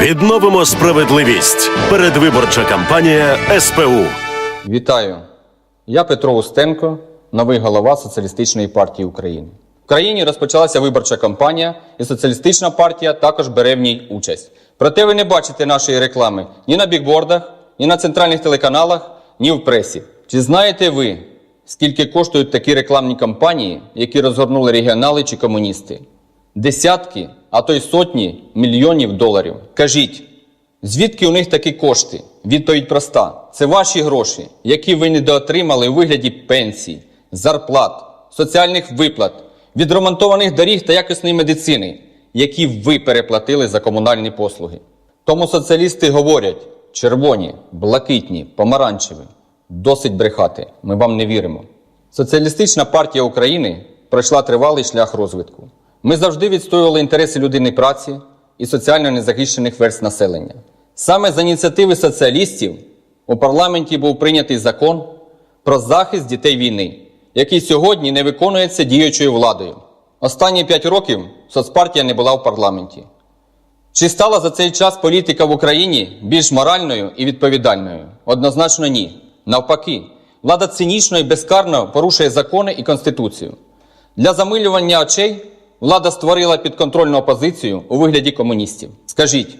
Відновимо справедливість. Передвиборча кампанія СПУ. Вітаю! Я Петро Устенко, новий голова Соціалістичної партії України. В країні розпочалася виборча кампанія, і соціалістична партія також бере в ній участь. Проте ви не бачите нашої реклами ні на бікбордах, ні на центральних телеканалах, ні в пресі. Чи знаєте ви, скільки коштують такі рекламні кампанії, які розгорнули регіонали чи комуністи? Десятки, а то й сотні мільйонів доларів. Кажіть, Звідки у них такі кошти? Відповідь проста: це ваші гроші, які ви недоотримали у вигляді пенсій, зарплат, соціальних виплат, відремонтованих доріг та якісної медицини, які ви переплатили за комунальні послуги. Тому соціалісти говорять: червоні, блакитні, помаранчеві. Досить брехати, ми вам не віримо. Соціалістична партія України пройшла тривалий шлях розвитку. Ми завжди відстоювали інтереси людини праці і соціально незахищених верств населення. Саме з ініціативи соціалістів у парламенті був прийнятий закон про захист дітей війни, який сьогодні не виконується діючою владою. Останні п'ять років соцпартія не була в парламенті. Чи стала за цей час політика в Україні більш моральною і відповідальною? Однозначно ні. Навпаки, влада цинічно і безкарно порушує закони і конституцію. Для замилювання очей влада створила підконтрольну опозицію у вигляді комуністів. Скажіть,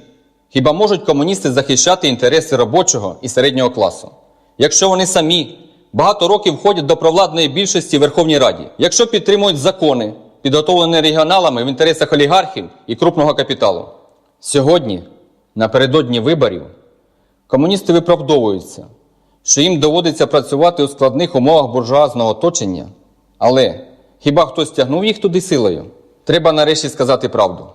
хіба можуть комуністи захищати інтереси робочого і середнього класу? Якщо вони самі багато років входять до провладної більшості Верховній Раді, якщо підтримують закони, підготовлені регіоналами в інтересах олігархів і крупного капіталу. Сьогодні, напередодні виборів, комуністи виправдовуються, що їм доводиться працювати у складних умовах буржуазного оточення, але хіба хтось тягнув їх туди силою? Треба нарешті сказати правду.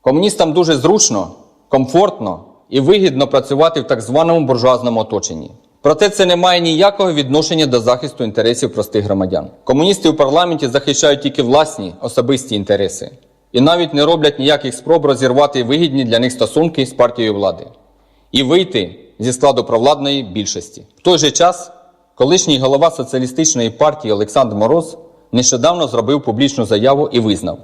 Комуністам дуже зручно, комфортно і вигідно працювати в так званому буржуазному оточенні. Проте це не має ніякого відношення до захисту інтересів простих громадян. Комуністи у парламенті захищають тільки власні особисті інтереси і навіть не роблять ніяких спроб розірвати вигідні для них стосунки з партією влади і вийти зі складу провладної більшості. В той же час колишній голова соціалістичної партії Олександр Мороз нещодавно зробив публічну заяву і визнав,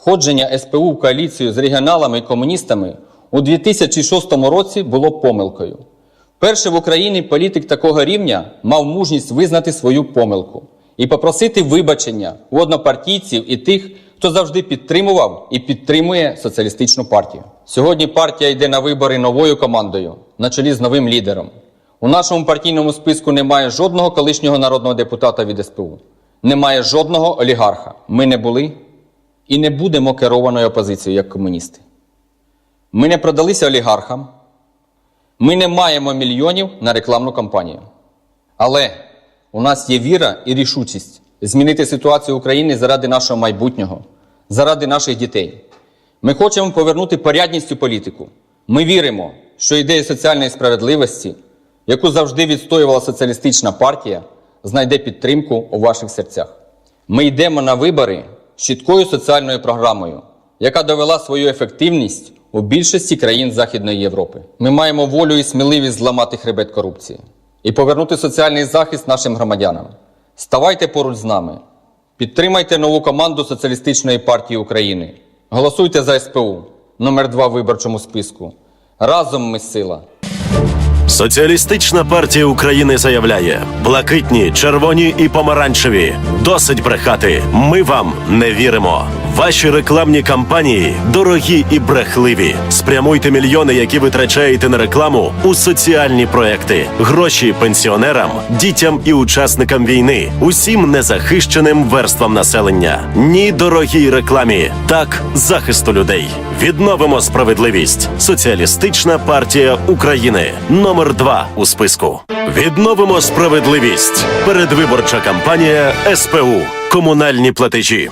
входження СПУ в коаліцію з регіоналами і комуністами у 2006 році було помилкою. Перший в Україні політик такого рівня мав мужність визнати свою помилку і попросити вибачення у однопартійців і тих, хто завжди підтримував і підтримує соціалістичну партію. Сьогодні партія йде на вибори новою командою на чолі з новим лідером. У нашому партійному списку немає жодного колишнього народного депутата від СПУ, немає жодного олігарха. Ми не були і не будемо керованою опозицією як комуністи. Ми не продалися олігархам. Ми не маємо мільйонів на рекламну кампанію. Але у нас є віра і рішучість змінити ситуацію України заради нашого майбутнього, заради наших дітей. Ми хочемо повернути порядність у політику. Ми віримо, що ідея соціальної справедливості, яку завжди відстоювала соціалістична партія, знайде підтримку у ваших серцях. Ми йдемо на вибори з чіткою соціальною програмою, яка довела свою ефективність у більшості країн Західної Європи. Ми маємо волю і сміливість зламати хребет корупції і повернути соціальний захист нашим громадянам. Ставайте поруч з нами, підтримайте нову команду Соціалістичної партії України. Голосуйте за СПУ, номер 2 в виборчому списку. Разом ми сила. Соціалістична партія України заявляє: блакитні, червоні і помаранчеві. Досить брехати. Ми вам не віримо. Ваші рекламні кампанії дорогі і брехливі. Спрямуйте мільйони, які витрачаєте на рекламу, у соціальні проекти, гроші пенсіонерам, дітям і учасникам війни, усім незахищеним верствам населення. Ні дорогій рекламі, так захисту людей. Відновимо справедливість. Соціалістична партія України номер 2 у списку. Відновимо справедливість. Передвиборча кампанія СПУ. Комунальні платежі.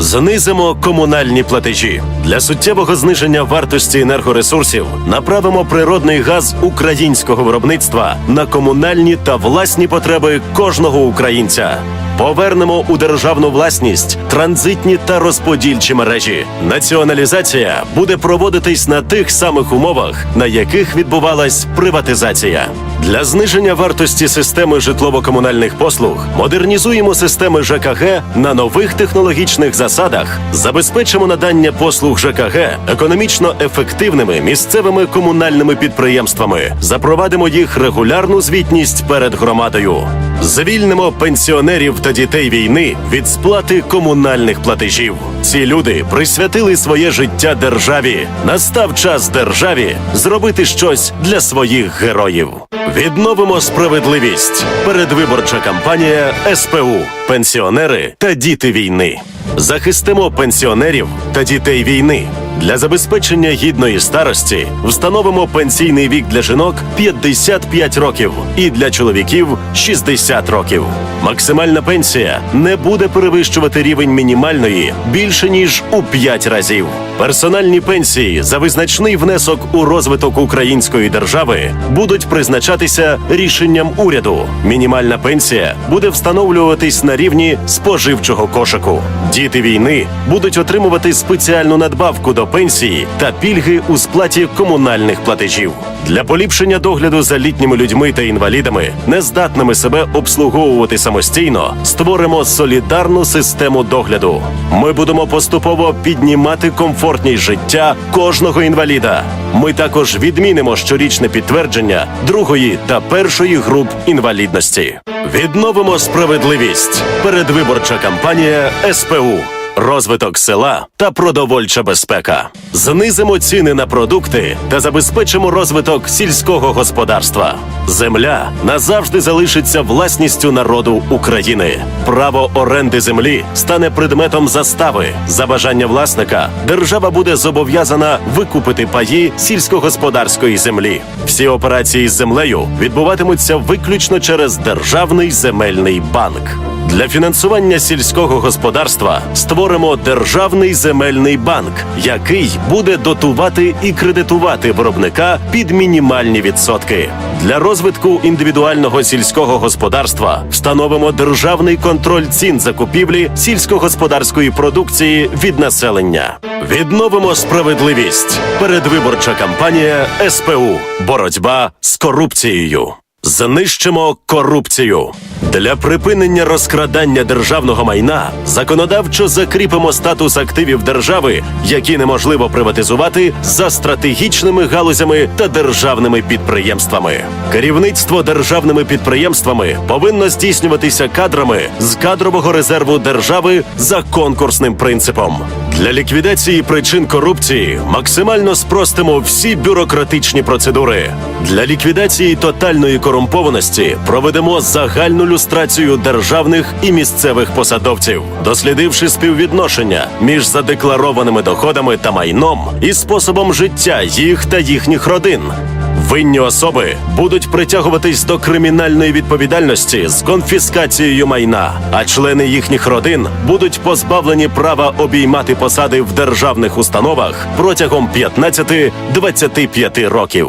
Знизимо комунальні платежі для суттєвого зниження вартості енергоресурсів. Направимо природний газ українського виробництва на комунальні та власні потреби кожного українця. Повернемо у державну власність транзитні та розподільчі мережі. Націоналізація буде проводитись на тих самих умовах, на яких відбувалась приватизація. Для зниження вартості системи житлово-комунальних послуг модернізуємо системи ЖКГ на нових технологічних засадах, забезпечимо надання послуг ЖКГ економічно ефективними місцевими комунальними підприємствами, запровадимо їх регулярну звітність перед громадою. Звільнимо пенсіонерів та дітей війни від сплати комунальних платежів. Ці люди присвятили своє життя державі. Настав час державі зробити щось для своїх героїв. Відновимо справедливість. Передвиборча кампанія СПУ, пенсіонери та діти війни. Захистимо пенсіонерів та дітей війни. Для забезпечення гідної старості встановимо пенсійний вік для жінок 55 років і для чоловіків 60 років. Максимальна пенсія не буде перевищувати рівень мінімальної більше ніж у 5 разів. Персональні пенсії за визначний внесок у розвиток української держави будуть призначатися рішенням уряду. Мінімальна пенсія буде встановлюватись на рівні споживчого кошику. Діти війни будуть отримувати спеціальну надбавку до пенсії та пільги у сплаті комунальних платежів. Для поліпшення догляду за літніми людьми та інвалідами, нездатними себе обслуговувати самостійно, створимо солідарну систему догляду. Ми будемо поступово піднімати комфортність життя кожного інваліда. Ми також відмінимо щорічне підтвердження другої та першої груп інвалідності. Відновимо справедливість. Передвиборча кампанія СПУ. Розвиток села та продовольча безпека. Знизимо ціни на продукти та забезпечимо розвиток сільського господарства. Земля назавжди залишиться власністю народу України. Право оренди землі стане предметом застави. За бажання власника держава буде зобов'язана викупити паї сільськогосподарської землі. Всі операції з землею відбуватимуться виключно через державний земельний банк. Для фінансування сільського господарства створимо державний земельний банк, який буде дотувати і кредитувати виробника під мінімальні відсотки. Для розвитку індивідуального сільського господарства встановимо державний контроль цін закупівлі сільськогосподарської продукції від населення. Відновимо справедливість. Передвиборча кампанія СПУ. Боротьба з корупцією. Знищимо корупцію. Для припинення розкрадання державного майна законодавчо закріпимо статус активів держави, які неможливо приватизувати за стратегічними галузями та державними підприємствами. Керівництво державними підприємствами повинно здійснюватися кадрами з кадрового резерву держави за конкурсним принципом. Для ліквідації причин корупції максимально спростимо всі бюрократичні процедури. Для ліквідації тотальної корумпованості проведемо загальну люстрацію державних і місцевих посадовців, дослідивши співвідношення між задекларованими доходами та майном і способом життя їх та їхніх родин. Винні особи будуть притягуватись до кримінальної відповідальності з конфіскацією майна, а члени їхніх родин будуть позбавлені права обіймати посади в державних установах протягом 15-25 років.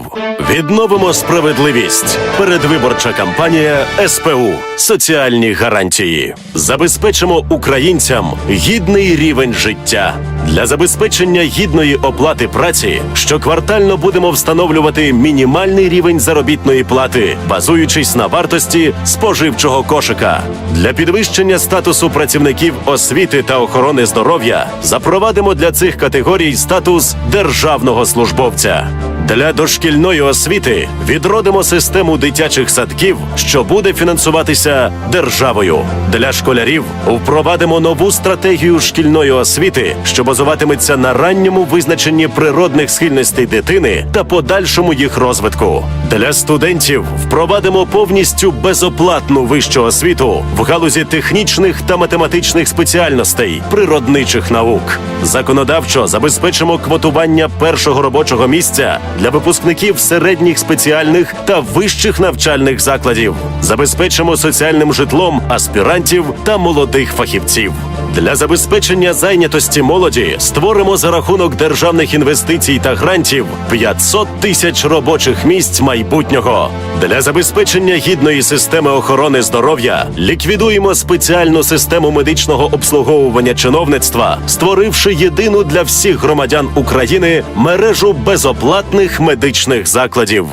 Відновимо справедливість. Передвиборча кампанія СПУ. Соціальні гарантії. Забезпечимо українцям гідний рівень життя. Для забезпечення гідної оплати праці щоквартально будемо встановлювати мінімальний рівень заробітної плати, базуючись на вартості споживчого кошика. Для підвищення статусу працівників освіти та охорони здоров'я запровадимо для цих категорій статус державного службовця. Для дошкільної освіти відродимо систему дитячих садків, що буде фінансуватися державою. Для школярів впровадимо нову стратегію шкільної освіти, що базуватиметься на ранньому визначенні природних схильностей дитини та подальшому їх розвитку. Для студентів впровадимо повністю безоплатну вищу освіту в галузі технічних та математичних спеціальностей природничих наук. Законодавчо забезпечимо квотування першого робочого місця для випускників середніх спеціальних та вищих навчальних закладів. Забезпечимо соціальним житлом аспірантів та молодих фахівців. Для забезпечення зайнятості молоді створимо за рахунок державних інвестицій та грантів 500 тисяч робочих місць майбутнього. Для забезпечення гідної системи охорони здоров'я ліквідуємо спеціальну систему медичного обслуговування чиновництва, створивши єдину для всіх громадян України мережу безоплатних медичних закладів.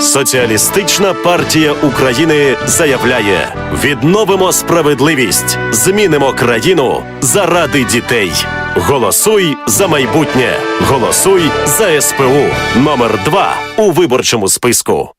Соціалістична партія України заявляє: відновимо справедливість, змінимо країну заради дітей. Голосуй за майбутнє. Голосуй за СПУ номер 2 у виборчому списку.